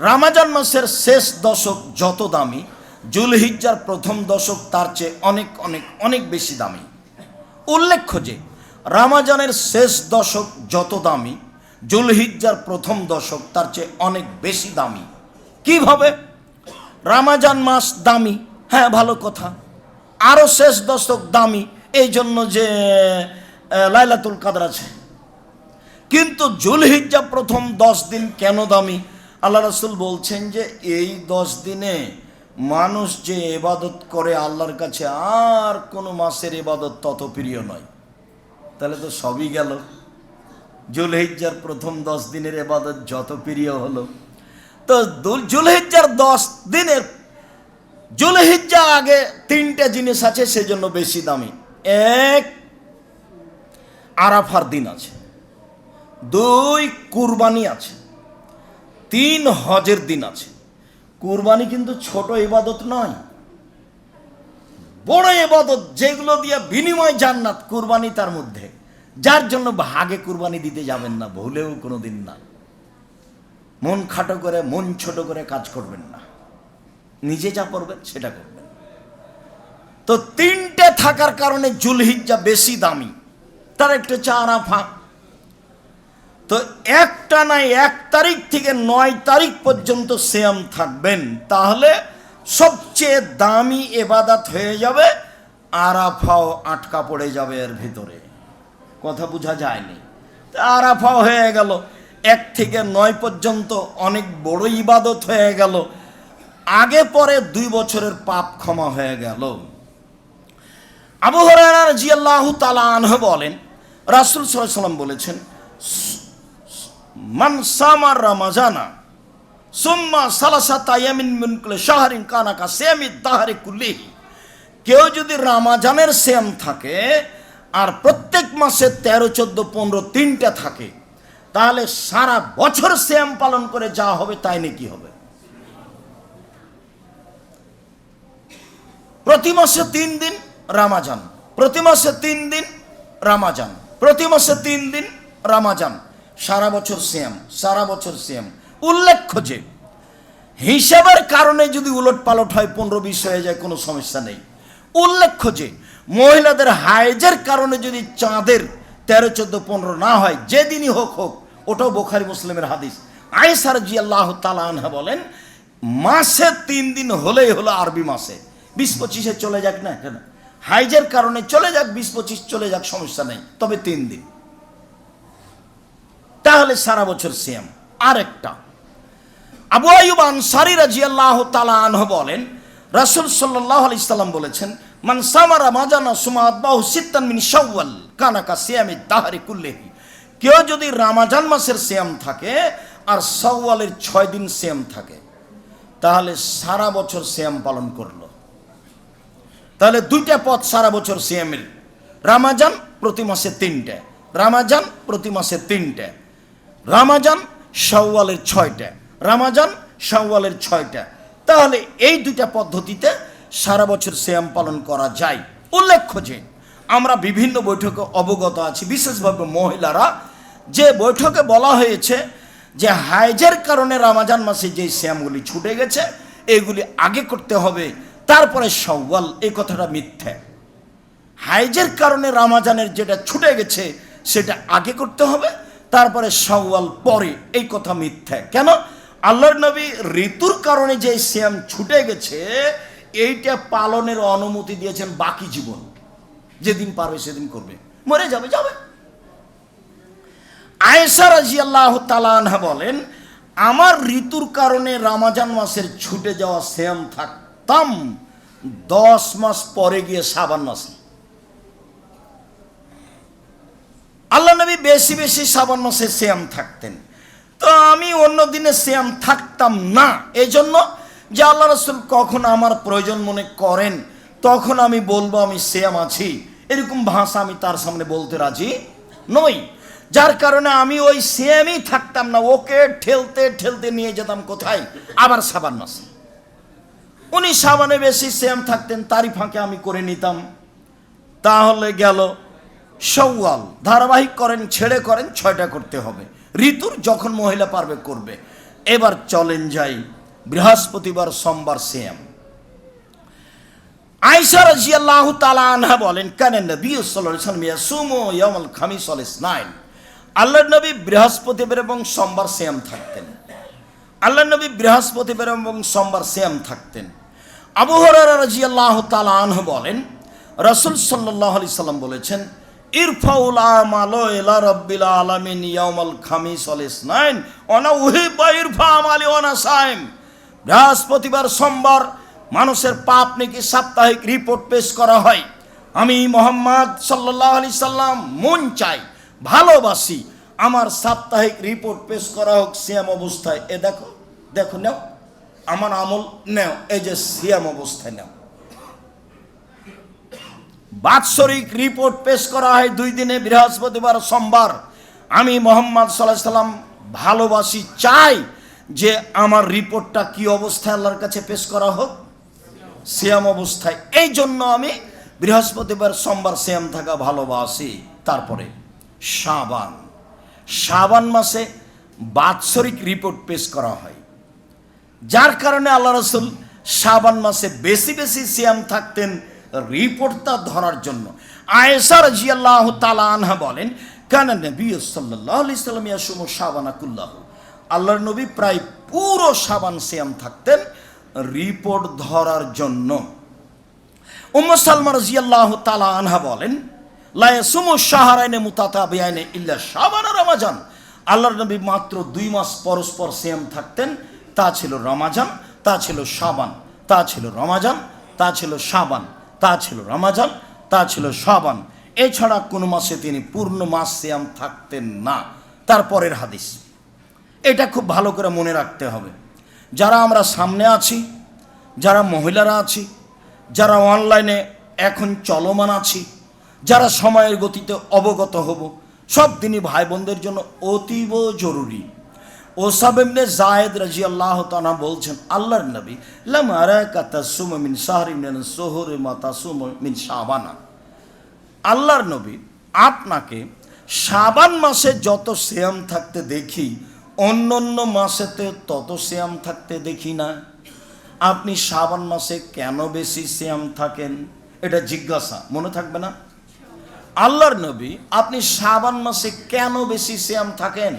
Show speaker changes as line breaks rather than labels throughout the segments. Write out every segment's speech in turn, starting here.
রামাজান মাসের শেষ দশক যত দামি, জুলহিজ্জার প্রথম দশক তার চেয়ে অনেক অনেক অনেক বেশি দামি। উল্লেখ্য যে, রামাজানের শেষ দশক যত দামি, জুলহিজ্জার প্রথম দশক তার চেয়ে অনেক বেশি দামি। কীভাবে? রামাজান মাস দামি হ্যাঁ ভালো কথা। আরও শেষ দশক দামি, এই জন্য যে লাইলাতুল কাদর আছে। কিন্তু জুলহিজ্জা প্রথম দশ দিন কেন দামি? আল্লাহ রসুল বলছেন যে এই দশ দিনে মানুষ যে এবাদত করে আল্লাহর কাছে আর কোনো মাসের এবাদত তত প্রিয় নয়। তাহলে তো সবই গেল। জুলহিজ্জার প্রথম দশ দিনের এবাদত যত প্রিয় হলো। তো জুলহিজ্জার দশ দিনের জুলহিজ্জা আগে তিনটে জিনিস আছে, সেজন্য বেশি দামি। এক, আরাফার দিন আছে। দুই, কুরবানি আছে। তিন হজের দিন আছে। কুরবানি কিন্তু ছোট ইবাদত নয়। বড় ইবাদত যেগুলো দিয়ে বিনিময় জান্নাত কুরবানি তার মধ্যে। যার জন্য ভাগে কুরবানি দিতে যাবেন না, ভুলেও কোনো দিন না। মন খাটো করে, মন ছোট করে কাজ করবেন না। নিজে যা করবেন, সেটা করবেন। তো তিনটে থাকার কারণে জুলহিজ্জা বেশি দামি। তার একটা চারা ফাঁক। তো একটা নাই, এক তারিখ থেকে নয় তারিখ পর্যন্ত শ্যাম থাকবেন। তাহলে সবচেয়ে দামি এবাদাত হয়ে যাবে, আরাফাও আটকা পড়ে যাবে এর ভিতরে। কথা বোঝা যায়নি। আরাফাও হয়ে গেল। এক থেকে নয় পর্যন্ত অনেক বড় ইবাদত হয়ে গেল। আগে পরে দুই বছরের পাপ ক্ষমা হয়ে গেল। আবু হরারা জিয়াল্লাহু তালা আনহ বলেন, রাসুল সাল্লাম বলেছেন মান সামার রামাজানা, সুম্মা সালাসা তায়ামিন মিনকুলে শাহরিন কানাকা সেমি দাহারে কুল্লিহি। কেউ যদি রামাজানের সেম থাকে, আর প্রত্যেক মাসে তেরো, চোদ্দ, পনেরো, তিনটা থাকে, তাহলে সারা বছর সেম পালন করে যা হবে তাই নাকি হবে? প্রতি মাসে তিন দিন রামাজান, প্রতি মাসে তিন দিন রামাজান, প্রতি মাসে তিন দিন রামাজান। সারা বছর সেম সারা বছর সেম উল্লেখ্য যে, হিসাবের কারণে যদি উলট পালট হয়, পনেরো বিশ হয়ে যায়, কোনো সমস্যা নেই। উল্লেখ্য যে, মহিলাদের হাইজের কারণে যদি চাঁদের তেরো, চোদ্দ, পনেরো না হয়, যেদিনই হোক হোক, ওটাও বোখারি মুসলিমের হাদিস। আয়েসার জি আল্লাহ তালানহা বলেন, মাসে তিন দিন হলেই হলো আরবি মাসে। বিশ পঁচিশে চলে যাক না, কেন? হাইজের কারণে চলে যাক, বিশ পঁচিশ চলে যাক, সমস্যা নেই। তবে তিন দিন। তাহলে সারা বছর সেম আরেকটা। আবু আয়ুব আনসারি রাজিয়াল্লাহ তালা আনহ বলেন, রাসূল সাল্লাহ আলি সাল্লাম বলেছেন, মান সামারা মাজানা সুমাদ বাহু সিত্তান মিন শাওয়াল কানাকা সিয়ামি দাহারি কুল্লেহি। কেউ যদি রামাজান মাসের সিয়াম থাকে, আর শাওয়ালের ছয় দিন সিয়াম থাকে, তাহলে সারা বছর সিয়াম পালন করল। তাহলে দুইটা পথ সারা বছর সিয়ামের। রামাজান প্রতি মাসে তিনটে, রামাজান প্রতি মাসে তিনটে। রামাজান শাওয়ালের ছয়টা। রামাজান শাওয়ালের ছয়টা। তাহলে এই দুইটা পদ্ধতিতে সারা বছর শ্যাম পালন করা যায়। উল্লেখ্য যে, আমরা বিভিন্ন বৈঠকে অবগত আছি, বিশেষভাবে মহিলারা, যে বৈঠকে বলা হয়েছে যে হাইজের কারণে রামাজান মাসে যে শ্যামগুলি ছুটে গেছে, এগুলি আগে করতে হবে, তারপরে সওয়াল এই কথাটা মিথ্যে। হাইজের কারণে রামাজানের যেটা ছুটে গেছে, সেটা আগে করতে হবে তারপরে সওয়াল পরে। এই কথা মিথ্যা। কেন? আল্লাহর নবী ঋতুর কারণে যে শ্যাম ছুটে গেছে, এইটা পালনের অনুমতি দিয়েছেন বাকি জীবন। যেদিন পারবে সেদিন করবে। মরে যাবে যাবে। আয়েশা রাজি আল্লাহ তালানহা বলেন, আমার ঋতুর কারণে রামাজান মাসের ছুটে যাওয়া শ্যাম থাকতাম, দশ মাস পরে গিয়ে সাবান মাসে আল্লাহ নবী বেশি বেশি শ্রাবণ মাসে শ্যাম থাকতেন। তো আমি অন্য দিনে শ্যাম থাকতাম না। এই জন্য যে আল্লাহ রসুল কখন আমার প্রয়োজন মনে করেন, তখন আমি বলব, আমি শ্যাম আছি। এরকম ভাষা আমি তার সামনে বলতে রাজি নই। যার কারণে আমি ওই শ্যামই থাকতাম না। ওকে ঠেলতে ঠেলতে নিয়ে যেতাম কোথায়? আবার সাবান মাসে। উনি সাবানে বেশি শ্যাম থাকতেন, তারই ফাঁকে আমি করে নিতাম। তাহলে গেল সৌয়াল ধারাবাহিক করেন, ছেড়ে করেন, ছয়টা করতে হবে। ঋতুর যখন মহিলা পারবে, করবে। এবার চলেন যাই, বৃহস্পতিবার সোমবার সেম আয়েশা রাদিয়াল্লাহু তাআলা আনহা বলেন, কানে নবী সাল্লাল্লাহু আলাইহি ওয়াসাল্লাম ইয়াসুমু ইয়াউমাল খামিস ওয়াল ইসনাইন। নবী বৃহস্পতিবার এবং সোমবার সেম থাকতেন। আল্লাহর নবী বৃহস্পতিবার এবং সোমবার সেম থাকতেন। আবু হুরায়রা রাদিয়াল্লাহু তাআলা আনহু বলেন, রাসূল সাল্লাল্লাহু আলাইহি সাল্লাম বলেছেন ইরফাউল আমালো ইলা রাব্বিল আলামিন ইয়াউমাল খামিস ওয়াল ইসনাইন। ওয়ানা উহিব্বা ইরফা আমালি ওয়ানা সাইম। বৃহস্পতিবার সোমবার মানুষের পাপ নাকি সাপ্তাহিক রিপোর্ট পেশ করা হয়। আমি মোহাম্মদ সাল্লাহ আলি সাল্লাম মন চাই, ভালোবাসি, আমার সাপ্তাহিক রিপোর্ট পেশ করা হোক সিয়াম অবস্থায়। এ দেখো দেখো নাও, আমার আমল নেও, এই যে সিয়াম অবস্থায় নাও। বাৎসরিক রিপোর্ট পেশ করা হয় দুই দিনে, বৃহস্পতিবার, সোমবার। আমি মোহাম্মদ সাল্লাহ সাল্লাম ভালোবাসি, চাই যে আমার রিপোর্টটা কি অবস্থায় আল্লাহর কাছে পেশ করা হোক। সিয়াম অবস্থায়। এই জন্য আমি বৃহস্পতিবার, সোমবার সিয়াম থাকা ভালোবাসি। তারপরে সাবান সাবান মাসে বাৎসরিক রিপোর্ট পেশ করা হয়। যার কারণে আল্লাহ রসুল সাবান মাসে বেশি বেশি সিয়াম থাকতেন। রিপোর্টটা ধরার জন্য। আয়েসার জিয়াল্লাহ তালা আনহা বলেন, কেন নবী সাল্লাহ আলি সাল্লাম ইয়াসুম শাবানাকুল্লাহ আল্লাহর নবী প্রায় পুরো সাবান সিয়াম থাকতেন রিপোর্ট ধরার জন্য। উম্ম সালমা রাজিয়াল্লাহ তালা আনহা বলেন লায়াসুমু শাহরাইনে মুতাতা বিয়াইনে ইল্লা আর রমাজান। আল্লাহর নবী মাত্র দুই মাস পরস্পর সিয়াম থাকতেন। তা ছিল রমাজান, তা ছিল সাবান তা ছিল রমাজান, তা ছিল শাবান। তা ছিল রমাজান, তা ছিল শাবান। এছাড়া কোনো মাসে তিনি পূর্ণ মাস সিয়াম থাকতেন না। তারপরের হাদিস। এটা খুব ভালো করে মনে রাখতে হবে। যারা আমরা সামনে আছি, যারা মহিলারা আছি, যারা অনলাইনে এখন চলমান আছি, যারা সময়ের গতিতে অবগত হব, সব দিনই ভাই বোনদের জন্য অতীব জরুরি। ওসাব এমনি জায়েদ রাজি আল্লাহ তানা বলছেন, আল্লাহর নবী, লাম আরাকা তাসুম মিন শাহরি মিন সোহরে মা তাসুম মিন শাবানা। আল্লাহর নবী, আপনাকে শাবান মাসে যত শ্যাম থাকতে দেখি অন্য অন্য মাসেতে তত শ্যাম থাকতে দেখি না। আপনি শ্রাবণ মাসে কেন বেশি শ্যাম থাকেন? এটা জিজ্ঞাসা, মনে থাকবে না? আল্লাহর নবী, আপনি শ্রাবণ মাসে কেন বেশি শ্যাম থাকেন?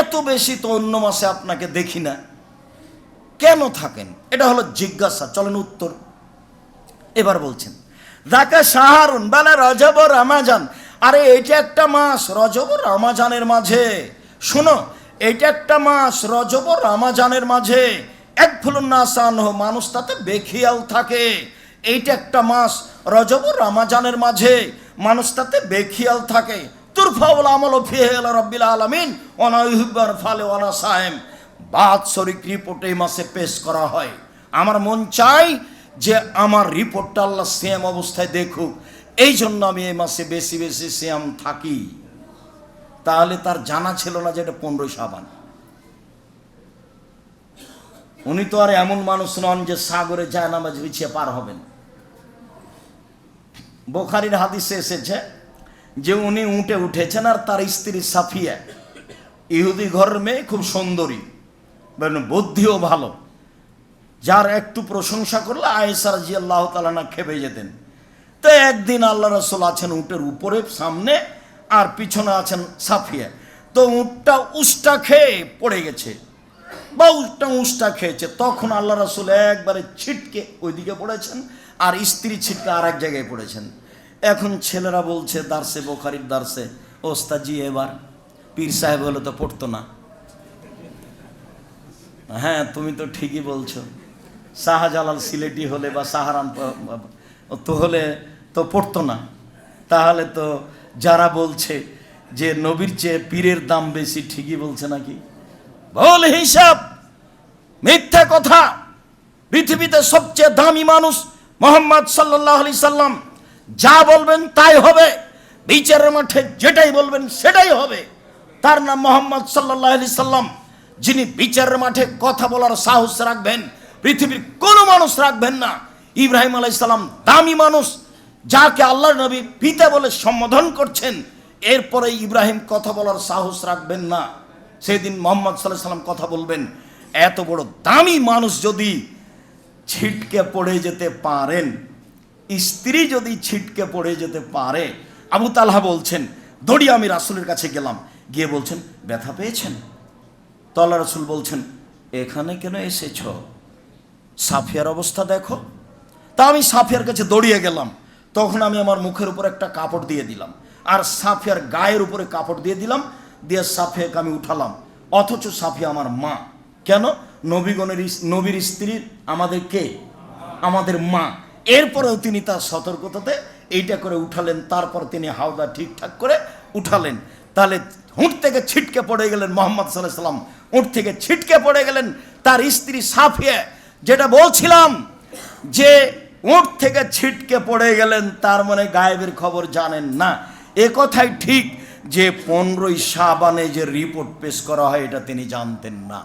এত বেশি তো অন্য মাসে আপনাকে দেখি না। কেন থাকেন? এটা হলো জিজ্ঞাসা, চলেন উত্তর। এবার বলছেন দাকা সাহারুন, বেলা রজব রামাজান। আরে এটা একটা মাস, রজব রামাজানের মাঝে। শোনো এটা একটা মাস, রজব রামাজানের মাঝে। এক ফুলুন নাসান মানুষ তাতে বেখিয়াল থাকে। এইটা একটা মাস, রজব রামাজানের মাঝে। মানুষ তাতে বেখিয়াল থাকে। তুরফাউল আমল ফিহেল রব্বিল আলামিন অনাইহিব্বার ফালে ওয়ালা সাহেম বাৎসরিক রিপোর্ট এই মাসে পেশ করা হয়। আমার মন চাই যে আমার রিপোর্টটা আল্লাহ সেম অবস্থায় দেখুক। এই জন্য আমি এই মাসে বেশি বেশি শ্যাম থাকি। তাহলে তার জানা ছিল না যে এটা পনেরোই সাবান উনি তো আর এমন মানুষ নন যে সাগরে যায় নামাজ বিছিয়ে পার হবেন। বোখারির হাদিসে এসেছে যে উনি উঠে উঠেছেন আর তার স্ত্রী সাফিয়া। ইহুদি ঘরের মেয়ে খুব সুন্দরী মানে বুদ্ধিও ভালো। যার একটু প্রশংসা করলে আয়েসার জি আল্লাহ তালানা খেপে যেতেন। তো একদিন আল্লাহ রসুল আছেন উটের উপরে সামনে আর পিছনে আছেন সাফিয়া। তো উটটা উষ্টা খেয়ে পড়ে গেছে বা উটটা উষ্টা খেয়েছে। তখন আল্লাহ রসুল একবারে ছিটকে ওইদিকে পড়েছেন আর স্ত্রী ছিটকে আর এক জায়গায় পড়েছেন। এখন ছেলেরা বলছে, দার্সে বোখারির দার্সে। ওস্তাজি এবার পীর সাহেব হলে তো পড়তো না। হ্যাঁ তুমি তো ঠিকই বলছো। শাহজালাল সিলেটি হলে বা সাহারান তো হলে তো পড়তো না। তাহলে তো যারা বলছে যে নবীর চেয়ে পীরের দাম বেশি, ঠিকই বলছে নাকি? বল হিসাব, মিথ্যা কথা। পৃথিবীতে সবচেয়ে দামি মানুষ মোহাম্মদ সাল্লাহ আলি সাল্লাম। যা বলবেন তাই হবে। বিচারের মাঠে যেটাই বলবেন সেটাই হবে। তার নাম মোহাম্মদ সাল্লাহ সাল্লাম, যিনি বিচারের মাঠে কথা বলার সাহস রাখবেন, পৃথিবীর কোনো মানুষ রাখবেন না। ইব্রাহিম আলাইসাল্লাম দামি মানুষ, যাকে আল্লাহর নবী পিতা বলে সম্বোধন করছেন। এরপরে ইব্রাহিম কথা বলার সাহস রাখবেন না। সেদিন মোহাম্মদ সাল্লাহ সাল্লাম কথা বলবেন, এত বড় দামি মানুষ যদি ছিটকে পড়ে যেতে পারেন স্ত্রী যদি ছিটকে পড়ে যেতে পারে, আবু তালহা বলছেন, দড়ি আমি রাসুলের কাছে গেলাম। গিয়ে বলছেন, ব্যথা পেয়েছেন? তো আল্লাহ রসুল বলছেন, এখানে কেন এসেছ? সাফিয়ার অবস্থা দেখো। তা আমি সাফিয়ার কাছে দৌড়িয়ে গেলাম। তখন আমি আমার মুখের উপর একটা কাপড় দিয়ে দিলাম। আর সাফিয়ার গায়ের উপরে কাপড় দিয়ে দিলাম। দিয়ে সাফিয়াকে আমি উঠালাম। অথচ সাফিয়া আমার মা। কেন? নবীগণের নবীর স্ত্রীর আমাদের কে? আমাদের মা। এরপরেও তিনি তার সতর্কতাতে এইটা করে উঠালেন, তারপর তিনি হাওদা ঠিকঠাক করে উঠালেন। তাহলে হুঁট থেকে ছিটকে পড়ে গেলেন মোহাম্মদ সাল্লাহ সাল্লাম। উঁট থেকে ছিটকে পড়ে গেলেন তার স্ত্রী সাফিয়া। যেটা বলছিলাম যে উঁট থেকে ছিটকে পড়ে গেলেন, তার মানে গায়েবের খবর জানেন না। এ কথাই ঠিক যে পনেরোই সাবানে যে রিপোর্ট পেশ করা হয়, এটা তিনি জানতেন না।